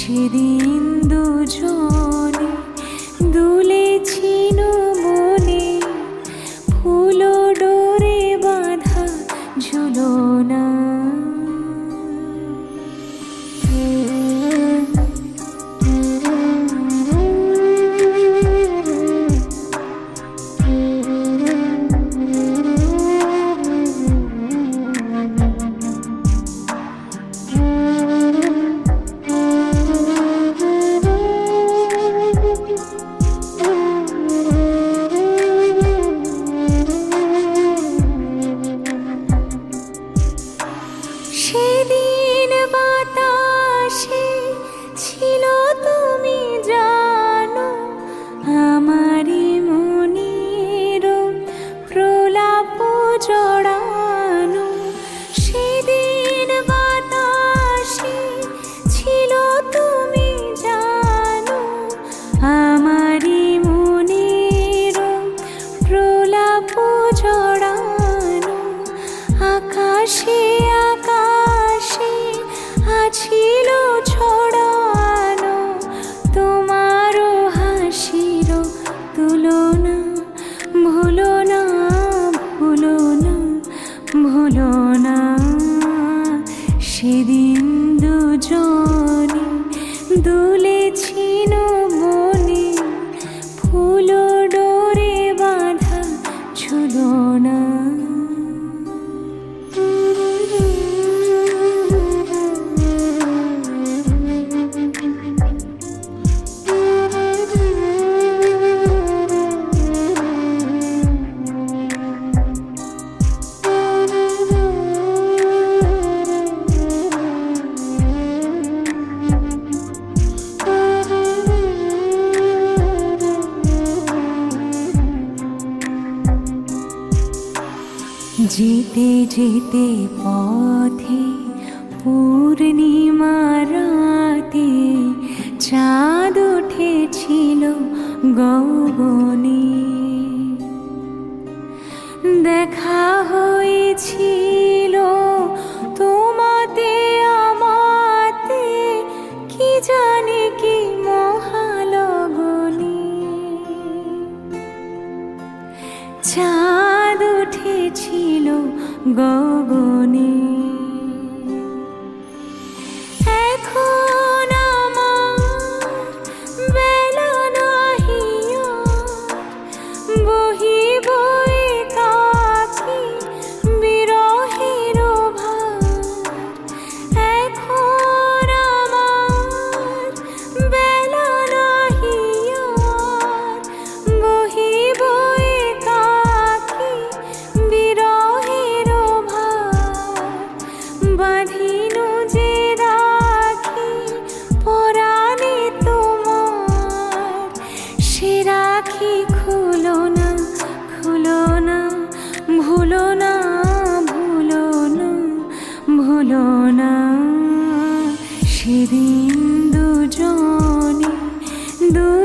সেদিন দুজনে দুলেছিল আকাশে আকাশে আছিল ছড়ানো। তোমারও হাসির তুলনা ভুলো না ভুলো না ভুলো না। সেদিন দুজনে দুলেছিল মনে যেতে যেতে পথে পূর্ণিমা রাতে চাঁদ উঠেছিল গগনে। দেখা হয়েছিল গগনে ভুলো না ভুলো না ভুলো না। সেদিন দুজনে দুলেছিল